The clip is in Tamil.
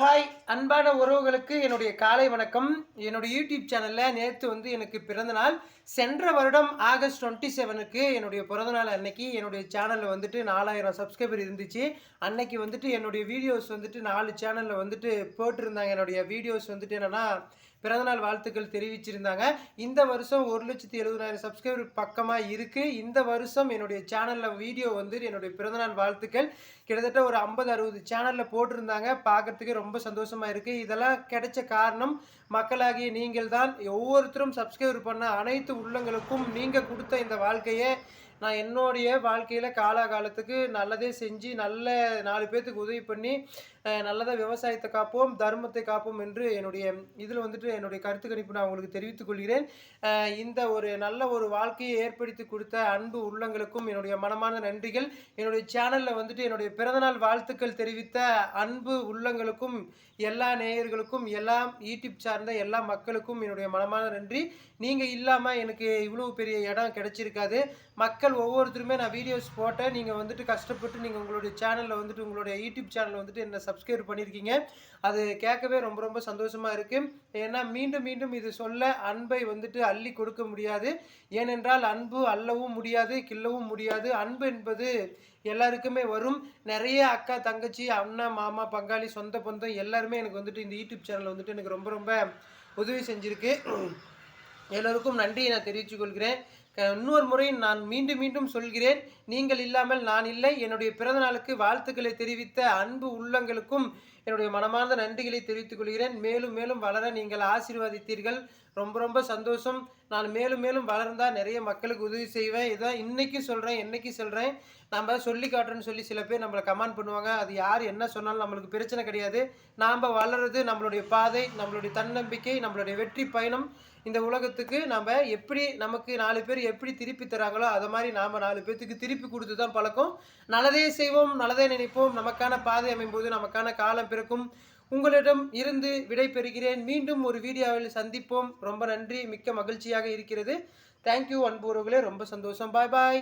ஹாய் அன்பான உறவுகளுக்கு என்னுடைய காலை வணக்கம். என்னுடைய யூடியூப் சேனலில் நேற்று வந்து எனக்கு பிறந்தநாள். சென்ற வருடம் ஆகஸ்ட் டுவெண்ட்டி செவனுக்கு என்னுடைய பிறந்தநாள் அன்னைக்கு என்னுடைய சேனலில் வந்துட்டு நாலாயிரம் சப்ஸ்கிரைபர் இருந்துச்சு. அன்னைக்கு வந்துட்டு என்னுடைய வீடியோஸ் வந்துட்டு நாலு சேனலில் வந்துட்டு போட்டிருந்தாங்க. என்னுடைய வீடியோஸ் வந்துட்டு என்னென்னா பிறந்தநாள் வாழ்த்துக்கள் தெரிவிச்சிருந்தாங்க. இந்த வருஷம் ஒரு லட்சத்தி எழுபதாயிரம் சப்ஸ்கிரைபர் பக்கமாக இருக்குது இந்த வருஷம் என்னுடைய சேனலில் வீடியோ வந்து என்னுடைய பிறந்தநாள் வாழ்த்துக்கள். கிட்டத்தட்ட ஒரு ஐம்பது அறுபது சேனலில் போட்டிருந்தாங்க. பார்க்குறதுக்கு ரொம்ப ரொம்ப சந்தோஷமாக இருக்குது இதெல்லாம் கிடைச்ச காரணம் மக்களாகிய நீங்கள் தான் ஒவ்வொருத்தரும் சப்ஸ்கிரைப் பண்ண அனைத்து உள்ளங்களுக்கும் நீங்கள் கொடுத்த இந்த வாழ்க்கையை நான் என்னுடைய வாழ்க்கையில் காலாகாலத்துக்கு நல்லதே செஞ்சு நல்ல நாலு பேர்த்துக்கு உதவி பண்ணி நல்லதாக விவசாயத்தை காப்போம் தர்மத்தை காப்போம் என்று என்னுடைய இதில் வந்துட்டு என்னுடைய கருத்து கணிப்பு நான் உங்களுக்கு தெரிவித்துக் கொள்கிறேன். இந்த ஒரு நல்ல ஒரு வாழ்க்கையை ஏற்படுத்தி கொடுத்த அன்பு உள்ளங்களுக்கும் என்னுடைய மனமான நன்றிகள். என்னுடைய சேனலில் வந்துட்டு என்னுடைய பிறந்தநாள் வாழ்த்துக்கள் தெரிவித்த அன்பு உள்ளங்களுக்கும் எல்லா நேயர்களுக்கும் எல்லா யூடியூப் சார்ந்த எல்லா மக்களுக்கும் என்னுடைய மனமான நன்றி. நீங்கள் இல்லாமல் எனக்கு இவ்வளோ பெரிய இடம் கிடைச்சிருக்காது. மக்கள் ஒவ்வொருத்தருமே நான் வீடியோஸ் போட்டேன். நீங்கள் வந்துட்டு கஷ்டப்பட்டு நீங்கள் உங்களுடைய சேனலில் வந்துட்டு உங்களுடைய யூடியூப் சேனலில் வந்துட்டு என்ன சப்ஸ்கிரைப் பண்ணியிருக்கீங்க அது கேட்கவே ரொம்ப ரொம்ப சந்தோஷமாக இருக்குது ஏன்னா மீண்டும் மீண்டும் இது சொல்ல அன்பை வந்துட்டு அள்ளி கொடுக்க முடியாது. ஏனென்றால் அன்பு அள்ளவும் முடியாது கிள்ளவும் முடியாது. அன்பு என்பது எல்லாருக்குமே வரும். நிறைய அக்கா தங்கச்சி அண்ணா மாமா பங்காளி சொந்த பந்தம் எல்லாருமே எனக்கு வந்துட்டு இந்த யூடியூப் சேனல் வந்துட்டு எனக்கு ரொம்ப ரொம்ப உதவி செஞ்சுருக்கு. எல்லோருக்கும் நன்றியை நான் தெரிவித்துக்கொள்கிறேன் இன்னொரு முறை நான் மீண்டும் மீண்டும் சொல்கிறேன். நீங்கள் இல்லாமல் நான் இல்லை. என்னுடைய பிறந்த நாளுக்கு வாழ்த்துக்களை தெரிவித்த அன்பு உள்ளங்களுக்கும் என்னுடைய மனமார்ந்த நன்றிகளை தெரிவித்துக் கொள்கிறேன். மேலும் மேலும் வளர நீங்கள் ஆசீர்வாதித்தீர்கள். ரொம்ப ரொம்ப சந்தோஷம். நான் மேலும் மேலும் வளர்ந்தால் நிறைய மக்களுக்கு உதவி செய்வேன். இதான் இன்னைக்கு சொல்கிறேன் என்னைக்கு சொல்கிறேன் நம்ம சொல்லி காட்டுறேன்னு சொல்லி சில பேர் நம்மளை கமெண்ட் பண்ணுவாங்க. அது யார் என்ன சொன்னாலும் நம்மளுக்கு பிரச்சனை கிடையாது. நாம் வளர்றது நம்மளுடைய பாதை நம்மளுடைய தன்னம்பிக்கை நம்மளுடைய வெற்றி பயணம். இந்த உலகத்துக்கு நம்ம எப்படி நமக்கு நாலு பேர் எப்படி திருப்பி தராங்களோ அதை மாதிரி நாம் நாலு பேர்த்துக்கு திருப்பி கொடுத்து தான் பழக்கம். நல்லதே செய்வோம் நல்லதே நினைப்போம். நமக்கான பாதை அமையும்போது நமக்கான காலம் பிறக்கும். உங்களிடம் இருந்து விடை பெறுகிறேன். மீண்டும் ஒரு வீடியோவில் சந்திப்போம். ரொம்ப நன்றி. மிக்க மகிழ்ச்சியாக இருக்கிறது. தேங்க்யூ அன்புறவுகளே ரொம்ப சந்தோஷம். பாய் பாய்